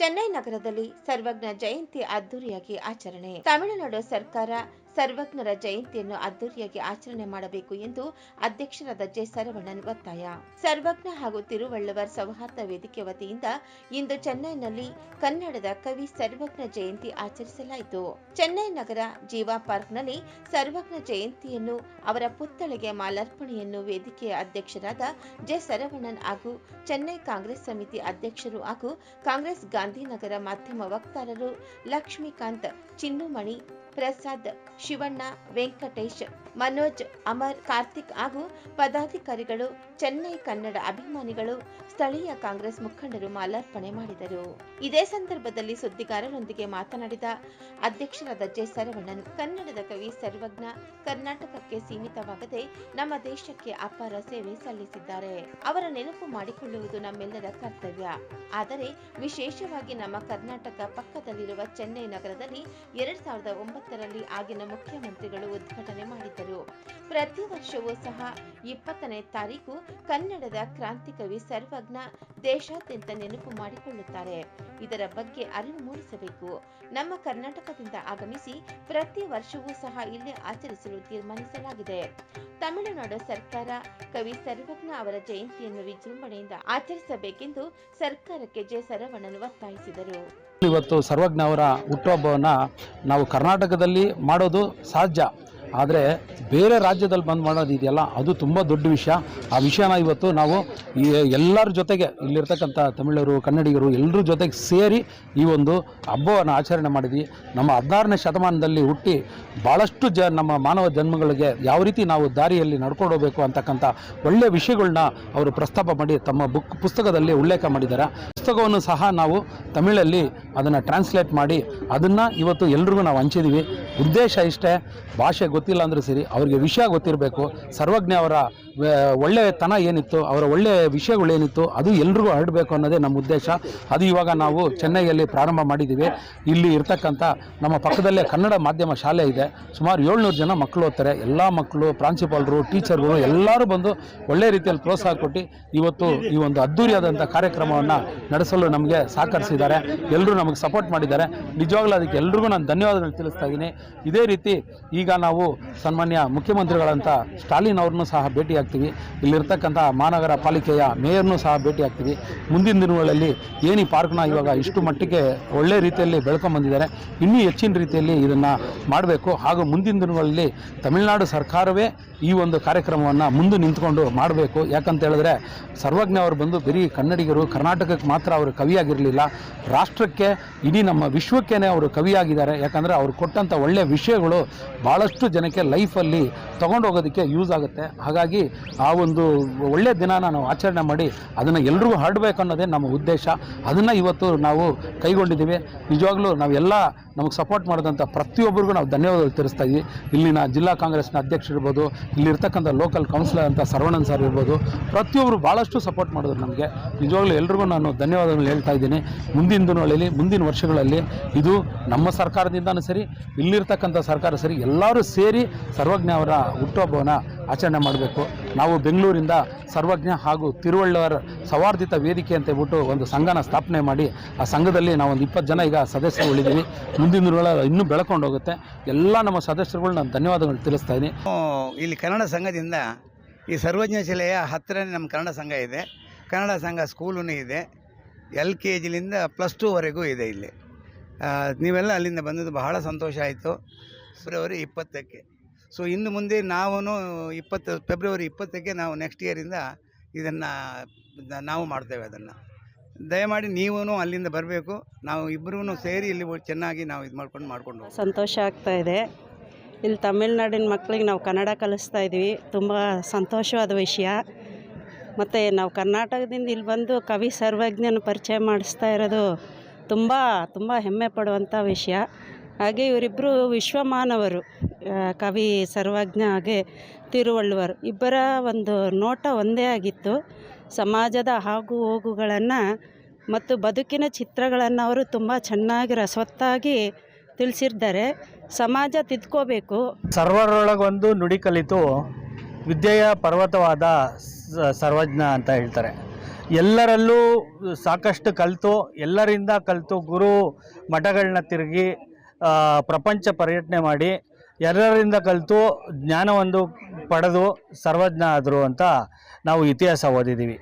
ಚೆನ್ನೈ ನಗರದಲ್ಲಿ ಸರ್ವಜ್ಞ ಜಯಂತಿ ಅದ್ದೂರಿಯಾಗಿ ಆಚರಣೆ. ತಮಿಳುನಾಡು ಸರ್ಕಾರ ಸರ್ವಜ್ಞರ ಜಯಂತಿಯನ್ನು ಅದ್ದೂರಿಯಾಗಿ ಆಚರಣೆ ಮಾಡಬೇಕು ಎಂದು ಅಧ್ಯಕ್ಷರಾದ ಜೆ ಸರವಣನ್ ಒತ್ತಾಯ. ಸರ್ವಜ್ಞ ಹಾಗೂ ತಿರುವಳ್ಳುವರ್ ಸೌಹಾರ್ದ ವೇದಿಕೆ ವತಿಯಿಂದ ಇಂದು ಚೆನ್ನೈನಲ್ಲಿ ಕನ್ನಡದ ಕವಿ ಸರ್ವಜ್ಞ ಜಯಂತಿ ಆಚರಿಸಲಾಯಿತು. ಚೆನ್ನೈ ನಗರ ಜೀವಾ ಪಾರ್ಕ್ನಲ್ಲಿ ಸರ್ವಜ್ಞ ಜಯಂತಿಯನ್ನು ಅವರ ಪುತ್ಥಳಿಗೆ ಮಾಲಾರ್ಪಣೆಯನ್ನು ವೇದಿಕೆಯ ಅಧ್ಯಕ್ಷರಾದ ಜೆ ಸರವಣನ್ ಹಾಗೂ ಚೆನ್ನೈ ಕಾಂಗ್ರೆಸ್ ಸಮಿತಿ ಅಧ್ಯಕ್ಷರು ಹಾಗೂ ಕಾಂಗ್ರೆಸ್ ಗಾಂಧಿನಗರ ಮಾಧ್ಯಮ ವಕ್ತಾರರು ಲಕ್ಷ್ಮೀಕಾಂತ್ ಚಿನ್ನುಮಣಿ ಪ್ರಸಾದ್ ಶಿವಣ್ಣ ವೆಂಕಟೇಶ್ ಮನೋಜ್ ಅಮರ್ ಕಾರ್ತಿಕ್ ಹಾಗೂ ಪದಾಧಿಕಾರಿಗಳು ಚೆನ್ನೈ ಕನ್ನಡ ಅಭಿಮಾನಿಗಳು ಸ್ಥಳೀಯ ಕಾಂಗ್ರೆಸ್ ಮುಖಂಡರು ಮಾಲಾರ್ಪಣೆ ಮಾಡಿದರು. ಇದೇ ಸಂದರ್ಭದಲ್ಲಿ ಸುದ್ದಿಗಾರರೊಂದಿಗೆ ಮಾತನಾಡಿದ ಅಧ್ಯಕ್ಷರಾದ ಜೆ ಸರವಣನ್, ಕನ್ನಡದ ಕವಿ ಸರ್ವಜ್ಞ, ಕರ್ನಾಟಕಕ್ಕೆ ಸೀಮಿತವಾಗದೆ ನಮ್ಮ ದೇಶಕ್ಕೆ ಅಪಾರ ಸೇವೆ ಸಲ್ಲಿಸಿದ್ದಾರೆ. ಅವರ ನೆನಪು ಮಾಡಿಕೊಳ್ಳುವುದು ನಮ್ಮೆಲ್ಲರ ಕರ್ತವ್ಯ. ಆದರೆ ವಿಶೇಷವಾಗಿ ನಮ್ಮ ಕರ್ನಾಟಕ ಪಕ್ಕದಲ್ಲಿರುವ ಚೆನ್ನೈ ನಗರದಲ್ಲಿ ಎರಡ್ ಸಾವಿರದ ಒಂಬತ್ತರಲ್ಲಿ ಆಗಿನ ಮುಖ್ಯಮಂತ್ರಿಗಳು ಉದ್ಘಾಟನೆ ಮಾಡಿದ್ದರು. ಪ್ರತಿ ವರ್ಷವೂ ಸಹ ಇಪ್ಪತ್ತನೇ ತಾರೀಕು ಕನ್ನಡದ ಕ್ರಾಂತಿಕವಿ ಸರ್ವಜ್ಞ ದೇಶಾದ್ಯಂತ ನೆನಪು ಮಾಡಿಕೊಳ್ಳುತ್ತಾರೆ. ಇದರ ಬಗ್ಗೆ ಅರಿವು ಮೂಡಿಸಬೇಕು. ನಮ್ಮ ಕರ್ನಾಟಕದಿಂದ ಆಗಮಿಸಿ ಪ್ರತಿ ವರ್ಷವೂ ಸಹ ಇಲ್ಲಿ ಆಚರಿಸಲು ತೀರ್ಮಾನಿಸಲಾಗಿದೆ. ತಮಿಳುನಾಡು ಸರ್ಕಾರ ಕವಿ ಸರ್ವಜ್ಞ ಅವರ ಜಯಂತಿಯನ್ನು ವಿಜೃಂಭಣೆಯಿಂದ ಆಚರಿಸಬೇಕೆಂದು ಸರ್ಕಾರಕ್ಕೆ ಜೆ ಸರವಣನ್ ಒತ್ತಾಯಿಸಿದರು. ಇವತ್ತು ಸರ್ವಜ್ಞ ಅವರ ಹುಟ್ಟುಹಬ್ಬವನ್ನು ನಾವು ಕರ್ನಾಟಕದಲ್ಲಿ ಮಾಡೋದು ಸಾಧ್ಯ. ಆದರೆ ಬೇರೆ ರಾಜ್ಯದಲ್ಲಿ ಬಂದ್ ಮಾಡೋದು ಇದೆಯಲ್ಲ, ಅದು ತುಂಬ ದೊಡ್ಡ ವಿಷಯ. ಆ ವಿಷಯನ ಇವತ್ತು ನಾವು ಈ ಎಲ್ಲರ ಜೊತೆಗೆ, ಇಲ್ಲಿರ್ತಕ್ಕಂಥ ತಮಿಳರು, ಕನ್ನಡಿಗರು ಎಲ್ಲರ ಜೊತೆಗೆ ಸೇರಿ ಈ ಒಂದು ಹಬ್ಬವನ್ನು ಆಚರಣೆ ಮಾಡಿದ್ವಿ. ನಮ್ಮ ಹದಿನಾರನೇ ಶತಮಾನದಲ್ಲಿ ಹುಟ್ಟಿ ಭಾಳಷ್ಟು ಜ ನಮ್ಮ ಮಾನವ ಜನ್ಮಗಳಿಗೆ ಯಾವ ರೀತಿ ನಾವು ದಾರಿಯಲ್ಲಿ ನಡ್ಕೊಂಡು ಹೋಗಬೇಕು ಅಂತಕ್ಕಂಥ ಒಳ್ಳೆಯ ವಿಷಯಗಳನ್ನ ಅವರು ಪ್ರಸ್ತಾಪ ಮಾಡಿ ತಮ್ಮ ಬುಕ್ ಪುಸ್ತಕದಲ್ಲಿ ಉಲ್ಲೇಖ ಮಾಡಿದ್ದಾರೆ. ಪುಸ್ತಕವನ್ನು ಸಹ ನಾವು ತಮಿಳಲ್ಲಿ ಅದನ್ನು ಟ್ರಾನ್ಸ್ಲೇಟ್ ಮಾಡಿ ಅದನ್ನು ಇವತ್ತು ಎಲ್ರಿಗೂ ನಾವು ಹಂಚಿದ್ದೀವಿ ಉದ್ದೇಶ ಇಷ್ಟೇ, ಭಾಷೆ ಗೊತ್ತಿಲ್ಲ ಅಂದರೂ ಸರಿ, ಅವರಿಗೆ ವಿಷಯ ಗೊತ್ತಿರಬೇಕು, ಸರ್ವಜ್ಞ ಅವರ ಒಳ್ಳೆಯತನ ಏನಿತ್ತು, ಅವರ ಒಳ್ಳೆಯ ವಿಷಯಗಳೇನಿತ್ತು ಅದು ಎಲ್ರಿಗೂ ಹರಡಬೇಕು ಅನ್ನೋದೇ ನಮ್ಮ ಉದ್ದೇಶ. ಅದು ಇವಾಗ ನಾವು ಚೆನ್ನೈಯಲ್ಲಿ ಪ್ರಾರಂಭ ಮಾಡಿದ್ದೀವಿ. ಇಲ್ಲಿ ಇರ್ತಕ್ಕಂಥ ನಮ್ಮ ಪಕ್ಕದಲ್ಲೇ ಕನ್ನಡ ಮಾಧ್ಯಮ ಶಾಲೆ ಇದೆ. ಸುಮಾರು ಏಳ್ನೂರು ಜನ ಮಕ್ಕಳು ಓದ್ತಾರೆ. ಎಲ್ಲ ಮಕ್ಕಳು ಪ್ರಾಂಶುಪಾಲರು ಟೀಚರ್ಗಳು ಎಲ್ಲರೂ ಬಂದು ಒಳ್ಳೆ ರೀತಿಯಲ್ಲಿ ಪ್ರೋತ್ಸಾಹ ಕೊಟ್ಟು ಇವತ್ತು ಈ ಒಂದು ಅದ್ಧೂರಿಯಾದಂಥ ಕಾರ್ಯಕ್ರಮವನ್ನು ನಡೆಸಲು ನಮಗೆ ಸಹಕರಿಸಿದ್ದಾರೆ. ಎಲ್ಲರೂ ನಮಗೆ ಸಪೋರ್ಟ್ ಮಾಡಿದ್ದಾರೆ. ನಿಜವಾಗ್ಲೂ ಅದಕ್ಕೆ ಎಲ್ರಿಗೂ ನಾನು ಧನ್ಯವಾದಗಳು ತಿಳಿಸ್ತಾ ಇದ್ದೀನಿ. ಇದೇ ರೀತಿ ಈಗ ನಾವು ಸನ್ಮಾನ್ಯ ಮುಖ್ಯಮಂತ್ರಿಗಳಂತ ಸ್ಟಾಲಿನ್ ಅವ್ರನ್ನೂ ಸಹ ಭೇಟಿ ಆಗ್ತೀವಿ ಇಲ್ಲಿರ್ತಕ್ಕಂಥ ಮಹಾನಗರ ಪಾಲಿಕೆಯ ಮೇಯರ್ನೂ ಸಹ ಭೇಟಿ ಆಗ್ತೀವಿ ಮುಂದಿನ ದಿನಗಳಲ್ಲಿ ಏನು ಪಾರ್ಕ್ನ ಇವಾಗ ಇಷ್ಟು ಮಟ್ಟಿಗೆ ಒಳ್ಳೆ ರೀತಿಯಲ್ಲಿ ಬೆಳ್ಕೊಂಬಂದಿದ್ದಾರೆ ಇನ್ನೂ ಹೆಚ್ಚಿನ ರೀತಿಯಲ್ಲಿ ಇದನ್ನು ಮಾಡಬೇಕು. ಹಾಗೂ ಮುಂದಿನ ದಿನಗಳಲ್ಲಿ ತಮಿಳುನಾಡು ಸರ್ಕಾರವೇ ಈ ಒಂದು ಕಾರ್ಯಕ್ರಮವನ್ನು ಮುಂದೆ ನಿಂತ್ಕೊಂಡು ಮಾಡಬೇಕು. ಯಾಕಂತ ಹೇಳಿದ್ರೆ ಸರ್ವಜ್ಞ ಅವರು ಬಂದು ಬರೀ ಕನ್ನಡಿಗರು, ಕರ್ನಾಟಕಕ್ಕೆ ಮಾತ್ರ ಅವರು ಕವಿಯಾಗಿರಲಿಲ್ಲ. ರಾಷ್ಟ್ರಕ್ಕೆ, ಇಡೀ ನಮ್ಮ ವಿಶ್ವಕ್ಕೇ ಅವರು ಕವಿಯಾಗಿದ್ದಾರೆ. ಯಾಕಂದರೆ ಅವರು ಕೊಟ್ಟಂಥ ಒಳ್ಳೆಯ ವಿಷಯಗಳು ಭಾಳಷ್ಟು ಜನಕ್ಕೆ ಲೈಫಲ್ಲಿ ತೊಗೊಂಡು ಹೋಗೋದಕ್ಕೆ ಯೂಸ್ ಆಗುತ್ತೆ. ಹಾಗಾಗಿ ಆ ಒಂದು ಒಳ್ಳೆಯ ದಿನಾನ ನಾವು ಆಚರಣೆ ಮಾಡಿ ಅದನ್ನು ಎಲ್ರಿಗೂ ಹರಡಬೇಕು ಅನ್ನೋದೇ ನಮ್ಮ ಉದ್ದೇಶ. ಅದನ್ನು ಇವತ್ತು ನಾವು ಕೈಗೊಂಡಿದ್ದೀವಿ. ನಿಜವಾಗ್ಲೂ ನಾವೆಲ್ಲ ನಮಗೆ ಸಪೋರ್ಟ್ ಮಾಡಿದಂಥ ಪ್ರತಿಯೊಬ್ಬರಿಗೂ ನಾವು ಧನ್ಯವಾದ ತಿಳಿಸ್ತಾ ಇದ್ದೀವಿ ಇಲ್ಲಿನ ಜಿಲ್ಲಾ ಕಾಂಗ್ರೆಸ್ನ ಅಧ್ಯಕ್ಷರಿರ್ಬೋದು ಇಲ್ಲಿರ್ತಕ್ಕಂಥ ಲೋಕಲ್ ಕೌನ್ಸಿಲರ್ ಅಂತ ಸರ್ವಣನ್ ಸರ್ ಇರ್ಬೋದು ಪ್ರತಿಯೊಬ್ಬರು ಭಾಳಷ್ಟು ಸಪೋರ್ಟ್ ಮಾಡಿದ್ರು ನಮಗೆ. ನಿಜವಾಗ್ಲೂ ಎಲ್ರಿಗೂ ನಾನು ಧನ್ಯವಾದಗಳು ಹೇಳ್ತಾ ಇದ್ದೀನಿ. ಮುಂದಿನ ದಿನಗಳಲ್ಲಿ ಮುಂದಿನ ವರ್ಷಗಳಲ್ಲಿ ಇದು ನಮ್ಮ ಸರ್ಕಾರದಿಂದನೂ ಸರಿ, ಇಲ್ಲಿರ್ತಕ್ಕಂಥ ಸರ್ಕಾರ ಸರಿ, ಎಲ್ಲರೂ ಸೇರಿ ಸರ್ವಜ್ಞ ಅವರ ಹುಟ್ಟುಹಬ್ಬವನ್ನು ಆಚರಣೆ ಮಾಡಬೇಕು. ನಾವು ಬೆಂಗಳೂರಿಂದ ಸರ್ವಜ್ಞ ಹಾಗೂ ತಿರುವಳ್ಳವರ ಸವಾರ್ಧಿತ ವೇದಿಕೆ ಅಂತ ಹೇಳ್ಬಿಟ್ಟು ಒಂದು ಸಂಘನ ಸ್ಥಾಪನೆ ಮಾಡಿ, ಆ ಸಂಘದಲ್ಲಿ ನಾವು ಒಂದು ಇಪ್ಪತ್ತು ಜನ ಈಗ ಸದಸ್ಯರು ಉಳಿದ್ದೀವಿ ಮುಂದಿನ ದಿನಗಳ ಇನ್ನೂ ಬೆಳ್ಕೊಂಡು ಹೋಗುತ್ತೆ. ಎಲ್ಲ ನಮ್ಮ ಸದಸ್ಯರುಗಳು ನಾನು ಧನ್ಯವಾದಗಳು ತಿಳಿಸ್ತಾ ಇದ್ದೀನಿ. ಇಲ್ಲಿ ಕನ್ನಡ ಸಂಘದಿಂದ ಈ ಸರ್ವಜ್ಞ ಶಿಲೆಯ ಹತ್ತಿರನೇ ನಮ್ಮ ಕನ್ನಡ ಸಂಘ ಇದೆ. ಕನ್ನಡ ಸಂಘ ಸ್ಕೂಲೂ ಇದೆ. ಎಲ್ ಕೆ ಜಿಲಿಂದ ಪ್ಲಸ್ ಟೂವರೆಗೂ ಇದೆ ಇಲ್ಲಿ. ನೀವೆಲ್ಲ ಅಲ್ಲಿಂದ ಬಂದದ್ದು ಬಹಳ ಸಂತೋಷ ಆಯಿತು. ಫೆಬ್ರವರಿ ಇಪ್ಪತ್ತಕ್ಕೆ. ಸೊ ಇನ್ನು ಮುಂದೆ ನಾವು ಇಪ್ಪತ್ತು ಫೆಬ್ರವರಿ ಇಪ್ಪತ್ತಕ್ಕೆ ನಾವು ನೆಕ್ಸ್ಟ್ ಇಯರಿಂದ ಇದನ್ನು ನಾವು ಮಾಡ್ತೇವೆ ಅದನ್ನು. ದಯಮಾಡಿ ನೀವೂ ಅಲ್ಲಿಂದ ಬರಬೇಕು. ನಾವು ಇಬ್ಬರೂ ಸೇರಿ ಇಲ್ಲಿ ಚೆನ್ನಾಗಿ ನಾವು ಇದು ಮಾಡ್ಕೊಂಡು ಮಾಡ್ಕೊಂಡು ಸಂತೋಷ ಆಗ್ತಾ ಇದೆ. ಇಲ್ಲಿ ತಮಿಳ್ನಾಡಿನ ಮಕ್ಕಳಿಗೆ ನಾವು ಕನ್ನಡ ಕಲಿಸ್ತಾ ಇದ್ದೀವಿ ತುಂಬ ಸಂತೋಷವಾದ ವಿಷಯ. ಮತ್ತು ನಾವು ಕರ್ನಾಟಕದಿಂದ ಇಲ್ಲಿ ಬಂದು ಕವಿ ಸರ್ವಜ್ಞನ ಪರಿಚಯ ಮಾಡಿಸ್ತಾ ಇರೋದು ತುಂಬ ತುಂಬ ಹೆಮ್ಮೆ ಪಡುವಂಥ ವಿಷಯ. ಹಾಗೆ ಇವರಿಬ್ಬರು ವಿಶ್ವಮಾನವರು. ಕವಿ ಸರ್ವಜ್ಞ ಹಾಗೆ ತಿರುವಳ್ಳುವರು. ಇಬ್ಬರ ಒಂದು ನೋಟ ಒಂದೇ ಆಗಿತ್ತು. ಸಮಾಜದ ಆಗು ಹೋಗುಗಳನ್ನು ಮತ್ತು ಬದುಕಿನ ಚಿತ್ರಗಳನ್ನು ಅವರು ತುಂಬ ಚೆನ್ನಾಗಿ ರಸವತ್ತಾಗಿ ತಿಳಿಸಿದ್ದಾರೆ ಸಮಾಜ ತಿದ್ಕೋಬೇಕು. ಸರ್ವರೊಳಗೊಂದು ನುಡಿ ಕಲಿತು ವಿದ್ಯೆಯ ಪರ್ವತವಾದ ಸರ್ವಜ್ಞ ಅಂತ ಹೇಳ್ತಾರೆ. ಎಲ್ಲರಲ್ಲೂ ಸಾಕಷ್ಟು ಕಲಿತು, ಎಲ್ಲರಿಂದ ಕಲಿತು ಗುರು ಮಠಗಳನ್ನ ತಿರುಗಿ ಪ್ರಪಂಚ ಪರ್ಯಟನೆ ಮಾಡಿ ಎಲ್ಲರಿಂದ ಕಲಿತು ಜ್ಞಾನವೊಂದು ಪಡೆದು ಸರ್ವಜ್ಞ ಆದರು ಅಂತ ನಾವು ಇತಿಹಾಸ ಓದಿದ್ದೀವಿ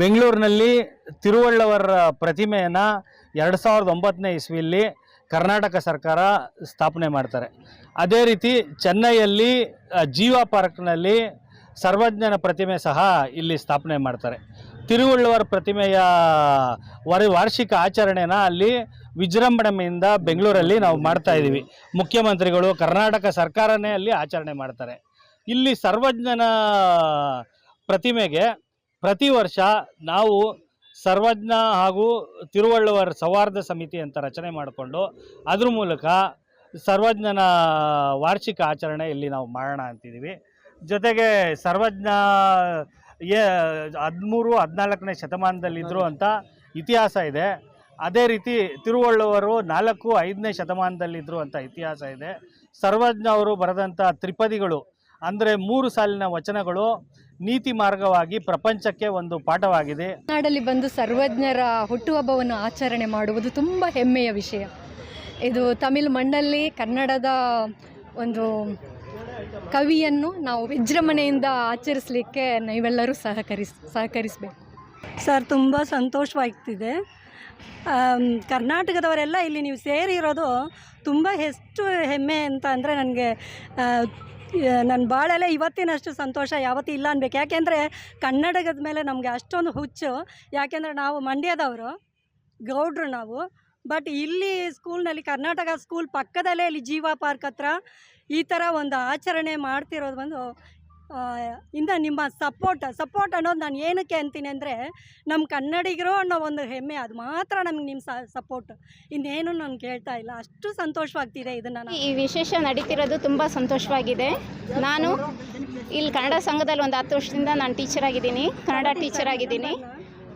ಬೆಂಗಳೂರಿನಲ್ಲಿ ತಿರುವಳ್ಳವರ ಪ್ರತಿಮೆಯನ್ನು ಎರಡು ಸಾವಿರದ ಒಂಬತ್ತನೇ ಇಸ್ವಿಯಲ್ಲಿ ಕರ್ನಾಟಕ ಸರ್ಕಾರ ಸ್ಥಾಪನೆ ಮಾಡ್ತಾರೆ. ಅದೇ ರೀತಿ ಚೆನ್ನೈಯಲ್ಲಿ ಜೀವ ಪಾರ್ಕ್ನಲ್ಲಿ ಸರ್ವಜ್ಞನ ಪ್ರತಿಮೆ ಸಹ ಇಲ್ಲಿ ಸ್ಥಾಪನೆ ಮಾಡ್ತಾರೆ. ತಿರುವಳ್ಳುವರ ಪ್ರತಿಮೆಯ ವರ ವಾರ್ಷಿಕ ಆಚರಣೆನ ಅಲ್ಲಿ ವಿಜೃಂಭಣೆಯಿಂದ ಬೆಂಗಳೂರಲ್ಲಿ ನಾವು ಮಾಡ್ತಾ ಇದ್ದೀವಿ. ಮುಖ್ಯಮಂತ್ರಿಗಳು ಕರ್ನಾಟಕ ಸರ್ಕಾರನೇ ಅಲ್ಲಿ ಆಚರಣೆ ಮಾಡ್ತಾರೆ. ಇಲ್ಲಿ ಸರ್ವಜ್ಞನ ಪ್ರತಿಮೆಗೆ ಪ್ರತಿ ವರ್ಷ ನಾವು ಸರ್ವಜ್ಞ ಹಾಗೂ ತಿರುವಳ್ಳುವರ್ ಸೌಹಾರ್ದ ಸಮಿತಿ ಅಂತ ರಚನೆ ಮಾಡಿಕೊಂಡು ಅದ್ರ ಮೂಲಕ ಸರ್ವಜ್ಞನ ವಾರ್ಷಿಕ ಆಚರಣೆ ಇಲ್ಲಿ ನಾವು ಮಾಡೋಣ ಅಂತಿದ್ದೀವಿ. ಜೊತೆಗೆ ಸರ್ವಜ್ಞ ಏ ಹದಿಮೂರು ಹದಿನಾಲ್ಕನೇ ಶತಮಾನದಲ್ಲಿದ್ದರು ಅಂತ ಇತಿಹಾಸ ಇದೆ. ಅದೇ ರೀತಿ ತಿರುವಳ್ಳುವರು ನಾಲ್ಕು ಐದನೇ ಶತಮಾನದಲ್ಲಿದ್ದರು ಅಂತ ಇತಿಹಾಸ ಇದೆ. ಸರ್ವಜ್ಞ ಅವರು ಬರೆದಂಥ ತ್ರಿಪದಿಗಳು ಅಂದರೆ ಮೂರು ಸಾಲಿನ ವಚನಗಳು ನೀತಿ ಮಾರ್ಗವಾಗಿ ಪ್ರಪಂಚಕ್ಕೆ ಒಂದು ಪಾಠವಾಗಿದೆ. ನಾಡಲ್ಲಿ ಬಂದು ಸರ್ವಜ್ಞರ ಹುಟ್ಟುಹಬ್ಬವನ್ನು ಆಚರಣೆ ಮಾಡುವುದು ತುಂಬ ಹೆಮ್ಮೆಯ ವಿಷಯ. ಇದು ತಮಿಳು ಮಣ್ಣಲ್ಲಿ ಕನ್ನಡದ ಒಂದು ಕವಿಯನ್ನು ನಾವು ವಿಜೃಂಭಣೆಯಿಂದ ಆಚರಿಸಲಿಕ್ಕೆ ನೀವೆಲ್ಲರೂ ಸಹಕರಿಸ್ ಸಹಕರಿಸಬೇಕು. ಸರ್ ತುಂಬ ಸಂತೋಷವಾಗ್ತಿದೆ. ಕರ್ನಾಟಕದವರೆಲ್ಲ ಇಲ್ಲಿ ನೀವು ಸೇರಿರೋದು ತುಂಬ ಎಷ್ಟು ಹೆಮ್ಮೆ ಅಂತ ಅಂದರೆ ನನಗೆ ನನ್ನ ಬಾಳಲ್ಲೇ ಇವತ್ತಿನಷ್ಟು ಸಂತೋಷ, ಯಾವತ್ತೂ ಇಲ್ಲ ಅನ್ಬೇಕು. ಯಾಕೆಂದರೆ ಕನ್ನಡದ ಮೇಲೆ ನಮಗೆ ಅಷ್ಟೊಂದು ಹುಚ್ಚು. ಯಾಕೆಂದರೆ ನಾವು ಮಂಡ್ಯದವರು, ಗೌಡ್ರು ನಾವು. ಬಟ್ ಇಲ್ಲಿ ಸ್ಕೂಲ್ನಲ್ಲಿ, ಕರ್ನಾಟಕ ಸ್ಕೂಲ್ ಪಕ್ಕದಲ್ಲೇ ಇಲ್ಲಿ ಜೀವ ಪಾರ್ಕ್ ಹತ್ರ ಈ ಥರ ಒಂದು ಆಚರಣೆ ಮಾಡ್ತಿರೋದು ಬಂದು ಇಂದ ನಿಮ್ಮ ಸಪೋರ್ಟ್ ಸಪೋರ್ಟ್ ಅನ್ನೋದು ನಾನು ಏನಕ್ಕೆ ಅಂತೀನಿ ಅಂದರೆ ನಮ್ಮ ಕನ್ನಡಿಗರು ಅನ್ನೋ ಒಂದು ಹೆಮ್ಮೆ, ಅದು ಮಾತ್ರ ನಮ್ಗೆ ನಿಮ್ಮ ಸಪೋರ್ಟ್ ಇನ್ನೇನು ನಾನು ಕೇಳ್ತಾ ಇಲ್ಲ. ಅಷ್ಟು ಸಂತೋಷವಾಗ್ತಿದೆ ಇದನ್ನು ಈ ವಿಶೇಷ ನಡೀತಿರೋದು ತುಂಬ ಸಂತೋಷವಾಗಿದೆ. ನಾನು ಇಲ್ಲಿ ಕನ್ನಡ ಸಂಘದಲ್ಲಿ ಒಂದು ಹತ್ತು ವರ್ಷದಿಂದ ನಾನು ಟೀಚರ್ ಆಗಿದ್ದೀನಿ. ಕನ್ನಡ ಟೀಚರ್ ಆಗಿದ್ದೀನಿ.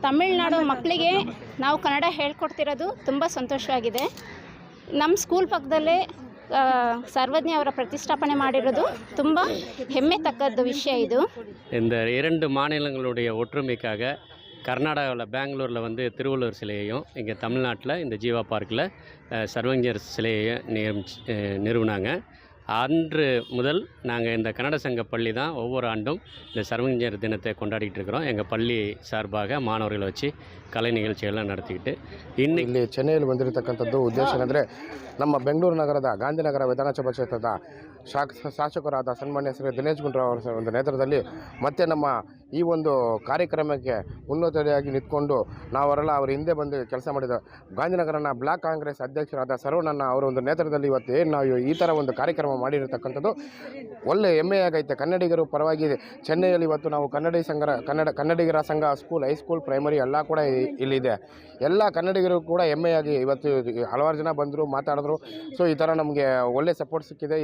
ತಮಿಳ್ನಾಡು ಮಕ್ಕಳಿಗೆ ನಾವು ಕನ್ನಡ ಹೇಳ್ಕೊಡ್ತಿರೋದು ತುಂಬ ಸಂತೋಷವಾಗಿದೆ. ನಮ್ಮ ಸ್ಕೂಲ್ ಪಕ್ಕದಲ್ಲೇ ಸರ್ವಜ್ಞ ಅವರ ಪ್ರತಿಷ್ಠಾಪನೆ ಮಾಡಿರೋದು ತುಂಬ ಹೆಮ್ಮೆ ತಕ್ಕದ್ದು ವಿಷಯ ಇದು இந்த இரண்டு மாநிலங்களுடைய ஒற்றுமைக்காக கர்நாடகாவில் பெங்களூரில் வந்து திருவள்ளுவர் சிலையையும் இங்கே தமிழ்நாட்டில் இந்த ஜீவா பார்க்கில் அஹ், சர்வஞர் சிலையை நியமிச்சு அஹ், நிறுவினாங்க அன்று முதல் நாங்கள் இந்த கன்னட சங்க பள்ளி தான் ஒவ்வொரு ஆண்டும் இந்த சர்வஞர் தினத்தை கொண்டாடிட்டு இருக்கிறோம் எங்கள் பள்ளி சார்பாக மாணவர்களை வச்சு கலை நிகழ்ச்சிகள்லாம் நடத்திக்கிட்டு இன்னைக்கு ಇಲ್ಲಿ ಚೆನ್ನೈಯಲ್ಲಿ ಬಂದಿರತಕ್ಕಂಥದ್ದು ಉದ್ದೇಶ ಏನಂದರೆ ನಮ್ಮ ಬೆಂಗಳೂರು ನಗರದ ಗಾಂಧಿನಗರ ವಿಧಾನಸಭಾ ಕ್ಷೇತ್ರದ ಶಾಕ್ ಶಾಸಕರಾದ ಸನ್ಮಾನ್ಯ ಶ್ರೀ ದಿನೇಶ್ ಗುಂಡ್ರಾವ್ ಅವರ ಒಂದು ನೇತೃತ್ವದಲ್ಲಿ ಮತ್ತೆ ನಮ್ಮ ಈ ಒಂದು ಕಾರ್ಯಕ್ರಮಕ್ಕೆ ಉನ್ನತತೆಯಾಗಿ ನಿಂತ್ಕೊಂಡು ನಾವರೆಲ್ಲ ಅವ್ರ ಹಿಂದೆ ಬಂದು ಕೆಲಸ ಮಾಡಿದ ಗಾಂಧಿನಗರನ ಬ್ಲಾಕ್ ಕಾಂಗ್ರೆಸ್ ಅಧ್ಯಕ್ಷರಾದ ಸರವಣನ್ನ ಅವರ ಒಂದು ನೇತೃತ್ವದಲ್ಲಿ ಇವತ್ತು ಏನು ನಾವು ಈ ಥರ ಒಂದು ಕಾರ್ಯಕ್ರಮ ಮಾಡಿರತಕ್ಕಂಥದ್ದು. ಒಳ್ಳೆ ಹೆಮ್ಮೆಯಾಗೈತೆ ಕನ್ನಡಿಗರು ಪರವಾಗಿ ಚೆನ್ನೈಯಲ್ಲಿ ಇವತ್ತು ನಾವು ಕನ್ನಡಿ ಸಂಘ ಕನ್ನಡ ಕನ್ನಡಿಗರ ಸಂಘ ಸ್ಕೂಲ್ ಹೈಸ್ಕೂಲ್ ಪ್ರೈಮರಿ ಎಲ್ಲ ಕೂಡ ಇಲ್ಲಿದೆ. ಎಲ್ಲ ಕನ್ನಡಿಗರು ಕೂಡ ಹೆಮ್ಮೆಯಾಗಿ ಇವತ್ತು ಹಲವಾರು ಜನ ಬಂದರು, ಮಾತಾಡಿದ್ರು. ಸೊ ಈ ಥರ ನಮಗೆ ಒಳ್ಳೆ ಸಪೋರ್ಟ್ ಸಿಕ್ಕಿದೆ.